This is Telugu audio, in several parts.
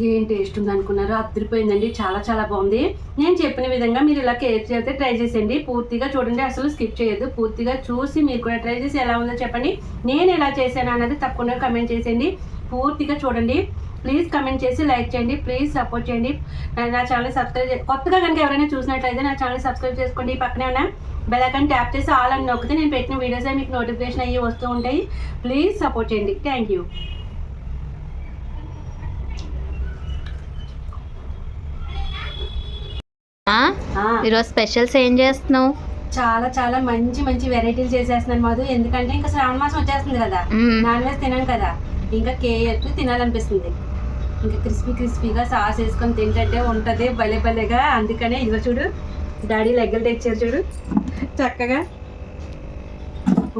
ఏం టేస్ట్ ఉంది అనుకున్నారు అద్దరిపోయిందండి చాలా చాలా బాగుంది. నేను చెప్పిన విధంగా మీరు ఇలా కేర్ చేస్తే ట్రై చేసేయండి. పూర్తిగా చూడండి అసలు స్కిప్ చేయొద్దు. పూర్తిగా చూసి మీరు కూడా ట్రై చేసి ఎలా ఉందో చెప్పండి. నేను ఎలా చేశాను అన్నది తప్పకుండా కమెంట్ చేసేయండి. పూర్తిగా చూడండి. ప్లీజ్ కమెంట్ చేసి లైక్ చేయండి. ప్లీజ్ సపోర్ట్ చేయండి. నా- ఛానల్ సబ్స్క్రైబ్ కొత్తగా కనుక ఎవరైనా చూసినట్లయితే నా ఛానల్ సబ్స్క్రైబ్ చేసుకోండి. పక్కనే ఉన్న బెల్ ఐకాన్ ట్యాప్ చేసి ఆల్ అని నొక్కితే నేను పెట్టిన వీడియోస్ మీకు నోటిఫికేషన్ అయ్యి వస్తూ ఉంటాయి. ప్లీజ్ సపోర్ట్ చేయండి. థ్యాంక్ యూ ఈరోజు స్పెషల్స్ ఏం చేస్తున్నావు? చాలా చాలా మంచి మంచి వెరైటీలు చేసేస్తున్నాను మధు. ఎందుకంటే ఇంకా శ్రావణ మాసం వచ్చేస్తుంది కదా. నాన్ వెజ్ తినాం కదా. ఇంకా కేఎట్ తినాలనిపిస్తుంది. ఇంకా క్రిస్పీ క్రిస్పీగా సాస్ వేసుకొని తింటుంటే ఉంటుంది. భలే భలేగా. అందుకనే ఇదిగో చూడు. డాడీ లెగ్గలు తెచ్చారు చూడు. చక్కగా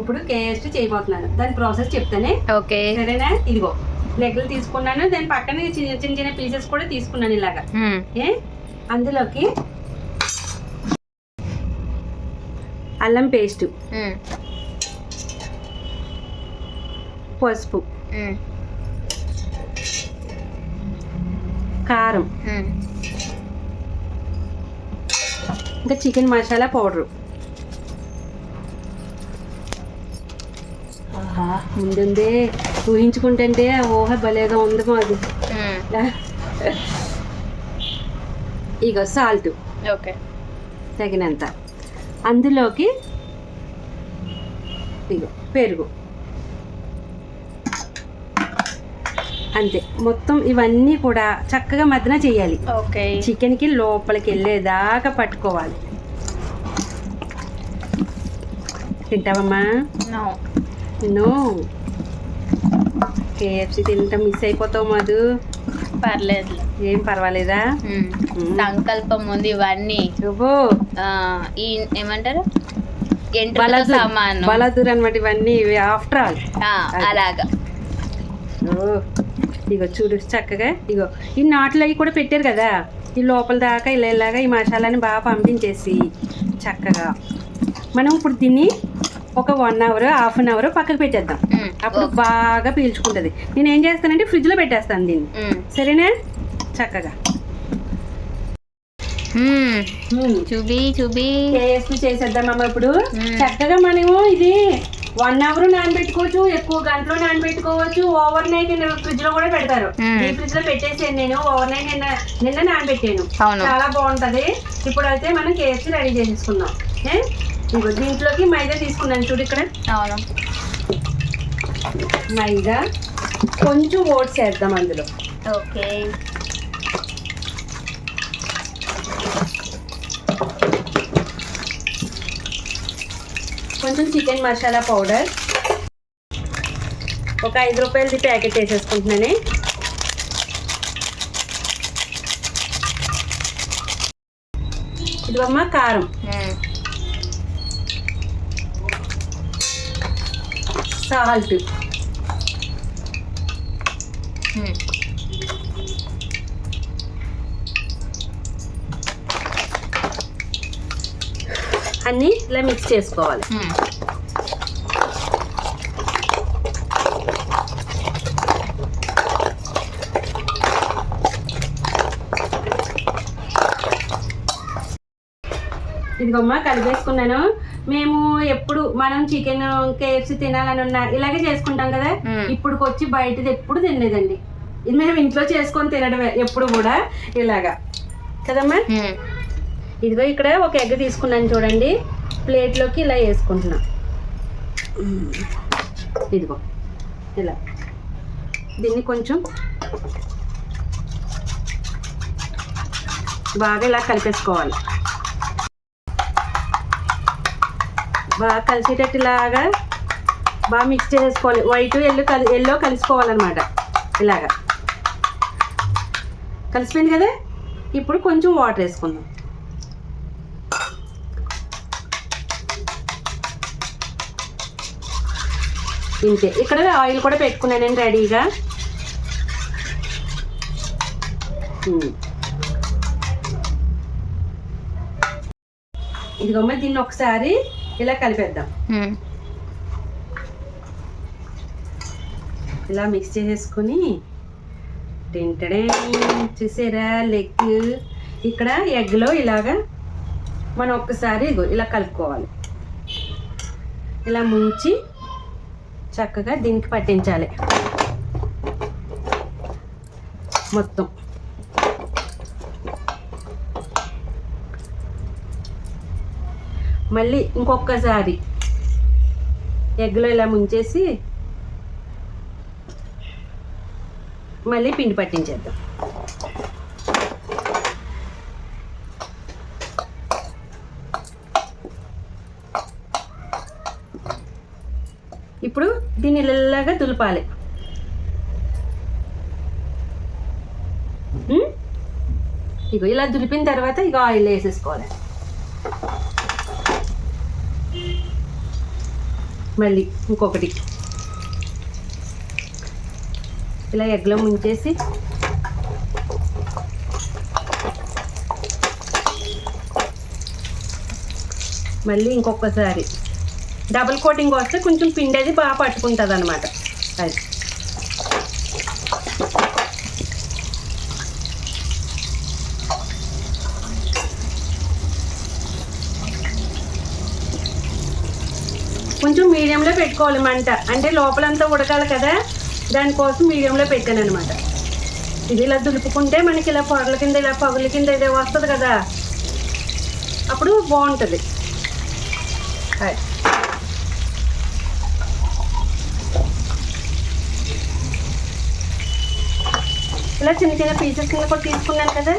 ఇప్పుడు కేఎస్ట్ చేయబోతున్నాను. దాని ప్రాసెస్ చెప్తానే. ఓకే. సరేనా? ఇదిగో. లెగ్గలు తీసుకున్నాను. దాని పక్కన చిన్న చిన్న చిన్న పీసెస్ కూడా తీసుకున్నాను ఇలాగా. ఏ? అందులోకి అల్లం పేస్ట్. పసుపు. కారం. ఇంకా చికెన్ మసాలా పౌడరు ముందుందే ఊహించుకుంటుంటే ఆ ఊహ భలేగా ఉంది మాది. ఇగో సాల్ట్ ఓకే తగినంత అందులోకి ఇగో పెరుగు. అంతే. మొత్తం ఇవన్నీ కూడా చక్కగా మధ్యన చేయాలి. ఓకే. చికెన్కి లోపలికి వెళ్ళేదాకా పట్టుకోవాలి. తింటావమ్మా? నో. కేఎఫ్సి తింటాం మిస్ అయిపోతావు మధు. పర్లేదు ఏం పర్వాలేదా. సంకల్పం ఉంది ఇవన్నీ. నువ్వు ఈ ఏమంటారు? బలదూర్ అనమాట ఇవన్నీ ఆఫ్టర్ ఆల్ అలాగా. ఇగో చూడు చక్కగా. ఇగో ఈ నాట్లు అవి కూడా పెట్టారు కదా. ఈ లోపల దాకా ఇలా ఇలాగా ఈ మసాలాని బాగా పంపించేసి చక్కగా. మనం ఇప్పుడు దీన్ని ఒక one hour half an hour పక్కకు పెట్టేద్దాం. అప్పుడు. బాగా పీల్చుకుంటుంది. నేను ఏం చేస్తానంటే ఫ్రిడ్జ్లో పెట్టేస్తాను దీన్ని. సరేనా? చక్కగా. చూబి చూబి. కేఎస్పి చేసేద్దామమ్మ ఇప్పుడు. మ్మ్. చక్కగా మనము ఇది వన్ అవర్ నానబెట్టుకోవచ్చు ఎక్కువ గంటలో నానబెట్టుకోవచ్చు. ఓవర్ నైట్ ఫ్రిడ్జ్లో కూడా పెడతారు. ఈ ఫ్రిడ్జ్లో పెట్టేసాను నేను. ఓవర్ నైట్ నిన్న నిన్న నానబెట్టాను. చాలా బాగుంటది. ఇప్పుడు అయితే మనం కేఎస్పి రెడీ చేసేసుకుందాం? ఇదిగో దీంట్లోకి మైదా తీసుకున్నాను చూడు ఇక్కడ. మైదా. కొంచెం ఓట్స్ వేద్దాం అందులో. ఓకే. కొంచెం చికెన్ మసాలా పౌడర్. ఒక ఐదు రూపాయలది ప్యాకెట్ వేసేసుకుంటున్నానే. ఇదిగమ్మా కారం. మ్మ్. సాల్ట్. అన్నీ ఇలా మిక్స్ చేసుకోవాలి మ్మ్. ఇదిగమ్మా కలిపేసుకున్నాను మేము ఎప్పుడు మనం చికెన్ కేఎఫ్సి తినాలని ఉన్నా ఇలాగే చేసుకుంటాం కదా మ్మ్. ఇప్పుడుకి వచ్చి బయటది ఎప్పుడు తినలేదండి ఇది మేము ఇంట్లో చేసుకొని తినడమే ఎప్పుడు కూడా ఇలాగా కదమ్మా మ్మ్. ఇదిగో ఇక్కడ ఒక ఎగ్ తీసుకున్నాను చూడండి. ప్లేట్లోకి ఇలా వేసుకుంటున్నా. ఇదిగో ఇలా. దీన్ని కొంచెం బాగా ఇలా కలిపేసుకోవాలి. బాగా కలిసేటట్టు ఇలాగా బాగా మిక్స్ చేసుకోవాలి వైట్ ఎల్లో కలి ఎల్లో కలుసుకోవాలన్నమాట. ఇలాగా. కలిసిపోయింది కదా? ఇప్పుడు కొంచెం వాటర్ వేసుకుందాం. ఇంతే. ఇక్కడ ఆయిల్ కూడా పెట్టుకున్నానండి రెడీగా. ఉమ్. ఇదిగోమ్మ దీన్ని ఒకసారి ఇలా కలిపేద్దాం. ఇలా మిక్స్ చేసేసుకొని తింటడే. చూసారా లెగ్. ఇక్కడ ఎగ్లో ఇలాగా మనం ఒక్కసారి ఇలా కలుపుకోవాలి. ఇలా ముంచి చక్కగా దీనికి పట్టించాలి. మొత్తం. మళ్ళీ ఇంకొకసారి ఎగ్లో ఇలా ముంచేసి మళ్ళీ పిండి పట్టించేద్దాం. ఇప్పుడు దీన్ని ఇలాగా దులపాలి. ఇగో ఇలా దులిపిన తర్వాత ఇక ఆయిల్ వేసేసుకోవాలి. మళ్ళీ ఇంకొకటి. ఇలా ఎగ్లో ముంచేసి మళ్ళీ ఇంకొకసారి. డబుల్ కోటింగ్ వస్తే కొంచెం పిండి అది బాగా పట్టుకుంటుంది అనమాట అది. కొంచెం మీడియంలో పెట్టుకోవాలి మంట. అంటే లోపలంతా ఉడకాలి కదా దానికోసం మీడియంలో పెట్టాను అనమాట ఇది ఇలా దులుపుకుంటే మనకి ఇలా పొరల కింద ఇలా పగుల కింద ఇదే వస్తుంది కదా. అప్పుడు బాగుంటుంది. అది. ఇలా చిన్న చిన్న పీసెస్ కింద కూడా తీసుకున్నాను కదా.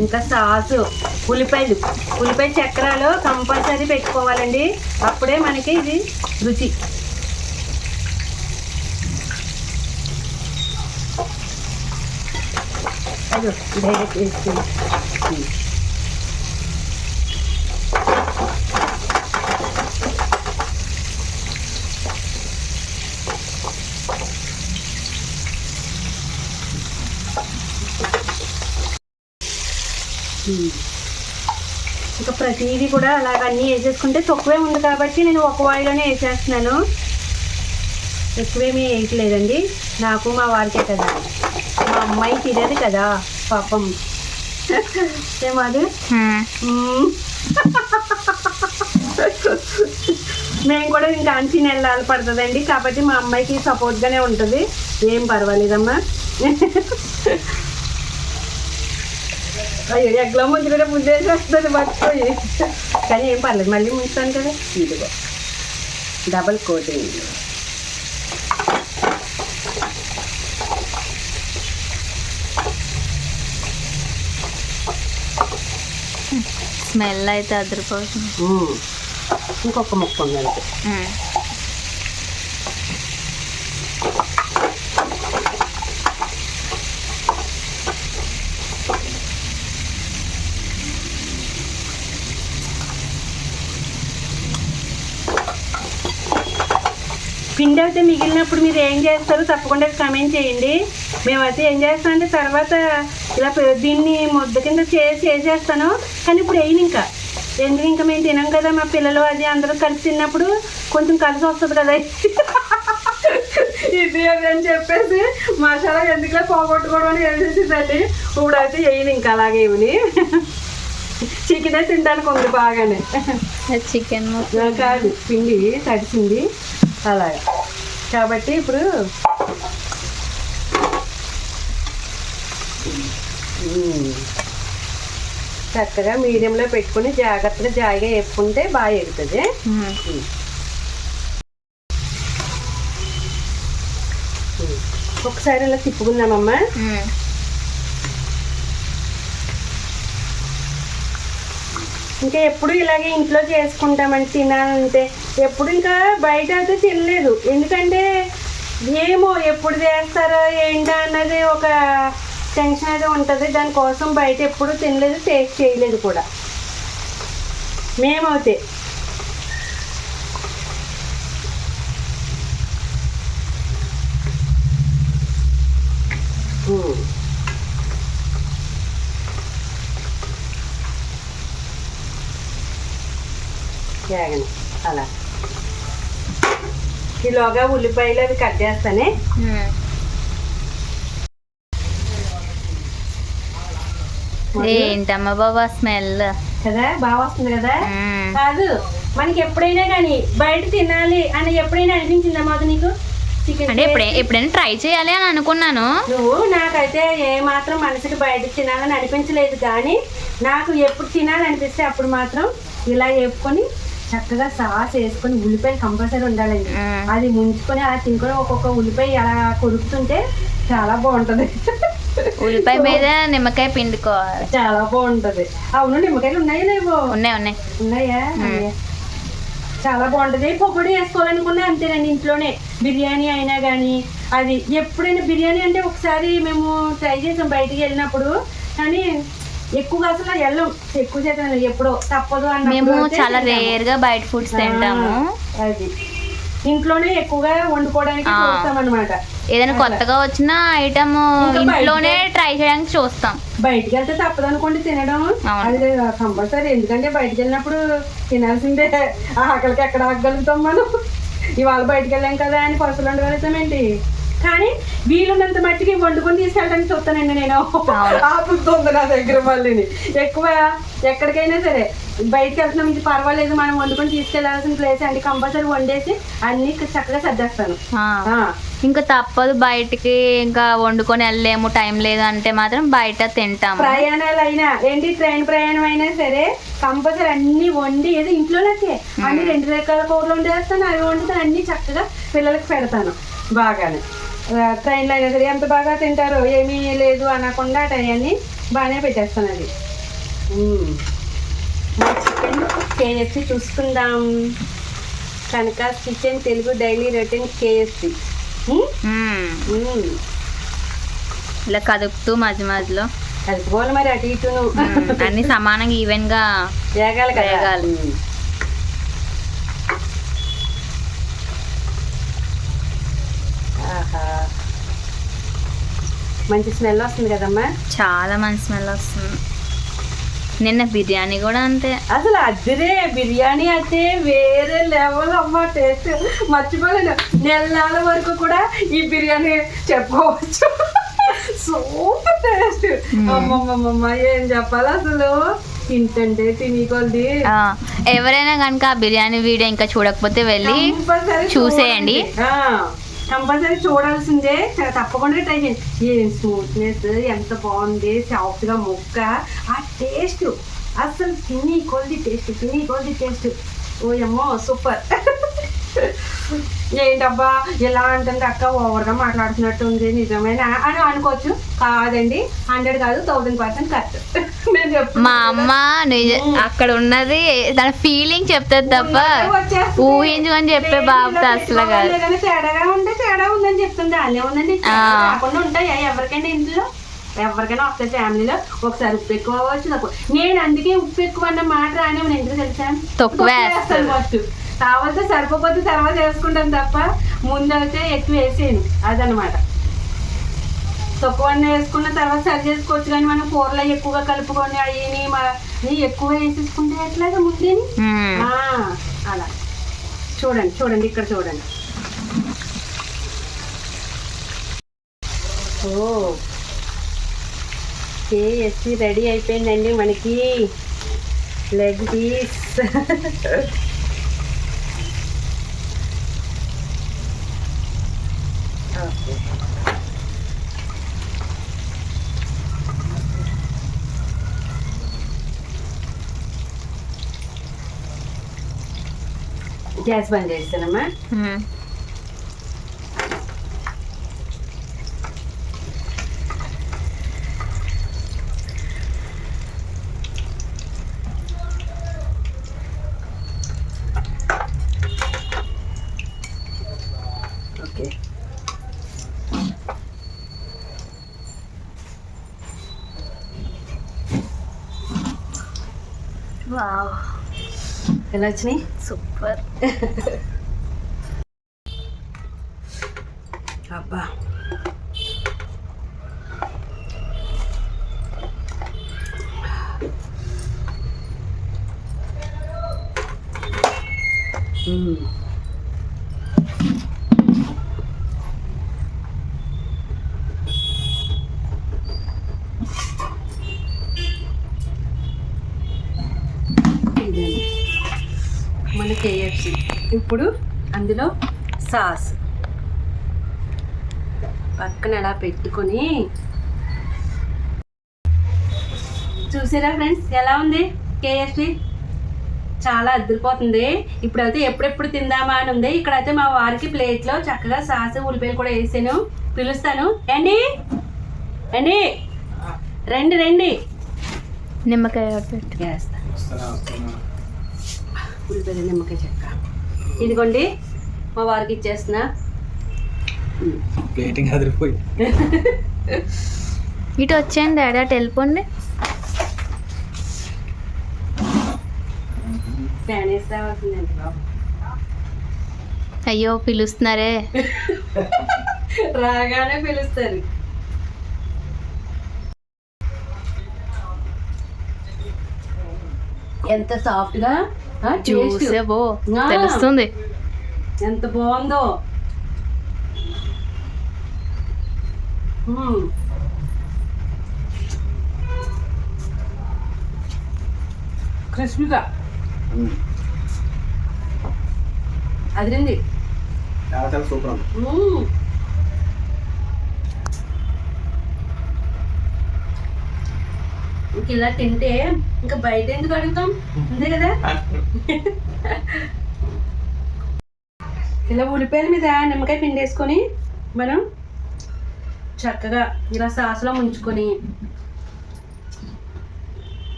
ఇంకా సాసు ఉల్లిపాయలు. ఉల్లిపాయ చక్రాలు కంపల్సరీ పెట్టుకోవాలండి. అప్పుడే మనకి ఇది రుచి. అయ్యో డైరెక్ట్ వేసుకుని ఇంకా ప్రతిదీ కూడా అలాగ అన్నీ వేసేసుకుంటే తక్కువే ఉంది కాబట్టి నేను ఒక వాయిలోనే వేసేస్తున్నాను. ఎక్కువేమీ వేయట్లేదండి. నాకు మా వారికే కదా. మా అమ్మాయి తినేది కదా పాపం. ఏమాది మ్మ్. కూడా ఇంకా అంచి నెలలు పడుతుందండి. కాబట్టి మా అమ్మాయికి సపోర్ట్గానే ఉంటుంది. ఏం పర్వాలేదమ్మా. అయ్యో ఎగ్లో ముందు కూడా ముందు వేసేస్తుంది మర్చిపోయి. కానీ ఏం పర్లేదు మళ్ళీ ముంచుతాను కదా. ఇదిగో డబల్ కోటింగ్ స్మెల్ అయితే అదిరిపోతుంది. ఇంకొక ముక్క ఉంది పిండి అయితే మిగిలినప్పుడు మీరు ఏం చేస్తారో తప్పకుండా కమెంట్ చేయండి. మేమైతే ఏం చేస్తామంటే తర్వాత ఇలా దీన్ని ముద్ద కింద చేసి వేసేస్తాను కానీ ఇప్పుడు వేయను ఇంకా. ఎందుకు ఇంకా మేము తినాం కదా మా పిల్లలు అది అందరూ కలిసి తిన్నప్పుడు కొంచెం కలిసి వస్తుంది కదా. ఇది అది అని చెప్పేసి మసాలా ఎందుకులా పోగొట్టుకోవడం అని వేసేసిందండి ఇప్పుడైతే వేయను ఇంకా అలాగే ఇవని చికెనే తినడానికి ఉంది బాగానే. చికెన్ కాదు పిండి తడిసింది. అలాగా కాబట్టి ఇప్పుడు. చక్కగా మీడియంలో పెట్టుకుని జాగ్రత్తగా జాయిగా వేపుకుంటే బాగా ఎగుతుంది. ఒకసారి ఇలా తిప్పుకుందామమ్మా. ఇంకా ఎప్పుడు ఇలాగే ఇంట్లో చేసుకుంటామని తినాలంటే. ఎప్పుడు ఇంకా బయట అయితే తినలేదు. ఎందుకంటే ఏమో ఎప్పుడు చేస్తారో ఏంటా అన్నది ఒక టెన్షన్ అయితే ఉంటుంది. దానికోసం బయట ఎప్పుడు తినలేదు టేస్ట్ చేయలేదు కూడా. మేమైతే. Ooh. జాగన్ అలా ఈలోగా ఉల్లిపాయలు అవి కట్ చేస్తానే. ఏంటమ్మా బాబా స్మెల్ కదా బాగా వస్తుంది కదా కాదు మనకి ఎప్పుడైనా కానీ బయట తినాలి అని ఎప్పుడైనా అనిపించిందా మాకు నీకు అంటే ఎప్పుడే ఎప్పుడైనా ట్రై చేయాలి అని అనుకున్నాను నువ్వు నాకైతే ఏ మాత్రం మనసుకి బయట తినాలని అనిపించలేదు కానీ నాకు ఎప్పుడు తినాలనిపిస్తే అప్పుడు మాత్రం ఇలా వేపుకొని చక్కగా సాస్ వేసుకొని ఉల్లిపాయలు కంపల్సరీ ఉండాలండి. అది ముంచుకొని అలా తినుకొని ఒక్కొక్క ఉల్లిపాయ అలా కొరుకుతుంటే చాలా బాగుంటది. ఉల్లిపాయ మీద నిమ్మకాయ పిండుకోవాలి. చాలా బాగుంటది. అవును నిమ్మకాయలు ఉన్నాయా లేవో? ఉన్నాయి ఉన్నాయి. ఉన్నాయా. చాలా బాగుంటది. పకోడీ వేసుకోవాలనుకున్నా అంతేనండి ఇంట్లోనే. బిర్యానీ అయినా కానీ అది ఎప్పుడైనా బిర్యానీ అంటే ఒకసారి మేము ట్రై చేసాం బయటికి వెళ్ళినప్పుడు. కానీ ఎక్కువగా అసలు వెళ్ళం ఎక్కువ చేద్దాం ఎప్పుడో తప్పదు అన్నప్పుడు మేము చాలా. రేర్గా బయట ఫుడ్స్ తింటాము. అది. ఇంట్లోనే ఎక్కువగా వండుకోవడానికి ఆ. చూస్తాం అనమాట ఏదైనా కొత్తగా వచ్చిన ఐటమ్ ఇంట్లోనే ట్రై చేయడానికి చూస్తాం. బయటికి వెళ్తే తప్పదు అనుకోండి తినడం. అది కంపల్సరీ. ఎందుకంటే బయటికి వెళ్ళినప్పుడు తినాల్సిందే. ఆ ఆకలికి ఎక్కడ ఆగలుగుతాం మనం? ఇవాళ బయటికి వెళ్ళాం కదా అని పరుసలు ఉండగలుగుతామేంటి కానీ వీలున్నంత మట్టికి వండుకొని తీసుకెళ్ళడానికి చూస్తానండి నేను. ఆ బుద్ధి ఉంది నా దగ్గర మళ్ళీని. ఎక్కువ ఎక్కడికైనా సరే బయటికి వెళ్తున్నాం ఇది పర్వాలేదు మనం వండుకొని తీసుకెళ్ళాల్సిన ప్లేస్ అండి కంపల్సరీ వండేసి అన్ని చక్కగా సర్దేస్తాను. ఇంకా తప్పదు బయటికి ఇంకా వండుకొని వెళ్ళలేము టైం లేదు అంటే మాత్రం బయట తింటాము. ప్రయాణాలు అయినా ఏంటి ట్రైన్ ప్రయాణం అయినా సరే కంపల్సరీ అన్ని వండి ఏదో ఇంట్లోనే అన్ని రెండు రకాల కూరలు వండేస్తాను అవి వండుతాను అన్ని చక్కగా పిల్లలకి పెడతాను. బాగానే. ట్రైన్లో అయినా సరే ఎంత బాగా తింటారో ఏమీ లేదు అనకుండా అన్ని బాగానే పెట్టేస్తాను అది. మా చికెన్ కేఎఫ్సి చూసుకుందాం. కనుక kitchen Telugu daily routine KFC. ఇలా కదుపుతూ మధ్య మధ్యలో కలుపుకోవాలి మరి అటు ఇటును. మ్మ్. అన్ని సమానంగా ఈవెన్గా వేగాలి కదా. వేగాలి. మ్మ్. ఆహా మంచి స్మెల్ వస్తుంది కదమ్మా? చాలా మంచి స్మెల్ వస్తుంది. నిన్న బిర్యానీ కూడా అంతే. అసలు అద్దరే బిర్యానీ అయితే వేరే లెవెల్ అమ్మ టేస్ట్ మర్చిపోలేను. నెలల వరకు కూడా ఈ బిర్యానీ చెప్పుకోవచ్చు. సూపర్ టేస్ట్ అమ్మమ్మమ్మ ఏం చెప్పాలి అసలు? తింటుంటే తిని కొద్ది ఆ, ఎవరైనా కనుక ఆ బిర్యానీ వీడియో ఇంకా చూడకపోతే వెళ్ళి చూసేయండి. కంపల్సరీ చూడాల్సిందే తప్పకుండా ట్రై చేయండి ఏం స్మూత్నెస్ ఎంత బాగుంది సాఫ్ట్గా ముక్క ఆ టేస్ట్ అసలు తిని కొద్ది టేస్ట్ తిని కొద్ది టేస్ట్ ఓ ఏమో సూపర్ ఏంటబ్బా ఇలా అంటుంది అక్క? ఓవర్గా మాట్లాడుతున్నట్టు ఉంది నిజమేనా? అని అనుకోవచ్చు. కాదండి హండ్రెడ్ కాదు థౌసండ్ పర్సెంట్ కరెక్ట్ నేను మా అమ్మ అక్కడ ఉన్నది దాని ఫీలింగ్ చెప్తుంది తప్ప. ఊహించుకొని చెప్పే ఇలా అసలు కాదు. తేడాగా ఉంటే తేడా ఉందని చెప్తుంది. అన్నీ ఉందండి. కాకుండా ఉంటాయా? ఎవరికైనా ఇంట్లో? ఎవరికైనా వస్తాయి ఫ్యామిలీలో ఒకసారి ఉప్పు ఎక్కువ అవ్వచ్చు నేను అందుకే ఉప్పు ఎక్కువ అన్న మాట రాని ఎందుకు తెలుసా? తక్కువ వేస్తాను ఫస్ట్. కావాలంటే సరిపోతే తర్వాత వేసుకుంటాను తప్ప ముందు అయితే ఎక్కువ వేసేయను. అదనమాట. తక్కువ వేసుకున్న తర్వాత సరి చేసుకోవచ్చు కానీ మనం కూరలో ఎక్కువగా కలుపుకొని అయ్యి ఎక్కువ వేసేసుకుంటే ఎట్లాగా ముందేని. ఆ, అలా. చూడండి చూడండి ఇక్కడ చూడండి. ఓ. కేఎస్సి రెడీ అయిపోయిందండి మనకి. Leg piece. గ్యాస్ బంద్ చేస్తానమ్మా మ్మ్. ఓకే వావ్ ఎలా వచ్చినాయి సూపర్ అబ్బా మ్మ్. ఇప్పుడు అందులో సాస్. పక్కన ఎలా పెట్టుకొని. చూసారా ఫ్రెండ్స్ ఎలా ఉంది? కేఎఫ్సి చాలా అద్దరిపోతుంది. ఇప్పుడైతే ఎప్పుడెప్పుడు తిందామా అని ఉంది. ఇక్కడైతే మా వారికి ప్లేట్లో చక్కగా సాసు ఉల్లిపాయలు కూడా వేసాను. పిలుస్తాను. అండి అండి రండి రండి. నిమ్మకాయ ఉల్లిపాయలు నిమ్మకాయ చెక్క. ఇదిగోండి మా వారికి ఇచ్చేస్తున్నా. ప్లేటింగ్ అదిరిపోయి. ఇటు వచ్చేయండి డాడీ అటు వెళ్ళిపోండి. ఫ్యాన్ వేసి రావాల్సిందండి బాబు? అయ్యో పిలుస్తున్నారే. రాగానే పిలుస్తారు. ఎంత సాఫ్ట్గా చూసే బో ఆ. తెలుస్తుంది. ఎంత బాగుందో. క్రిస్పీగా అదిరింది. చాలా చాలా సూపర్ ఉంది. ఇంక ఇలా తింటే ఇంకా బయట ఎందుకు అడుగుతాం? అంతే కదా? ఇలా ఉల్లిపాయల మీద నిమ్మకాయ పిండేసుకొని మనం చక్కగా ఇలా సాసులో ముంచుకొని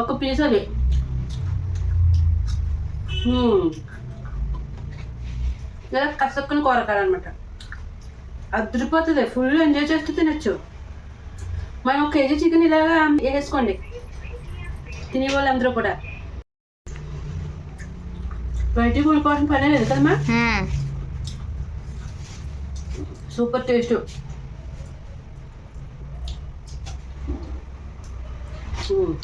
ఒక పీస్ అది. ఇలా కసక్కుని కూరకాలన్నమాట అదిరిపోతుంది ఫుల్ ఎంజాయ్ చేస్తూ తినచ్చు. మనం ఒక కేజీ చికెన్ ఇలాగా వేసేసుకోండి తినే వాళ్ళందరూ కూడా బయటికి కొనుక్కోవాల్సిన పనే లేదు కదమ్మా మ్మ్. సూపర్ టేస్ట్ మ్మ్.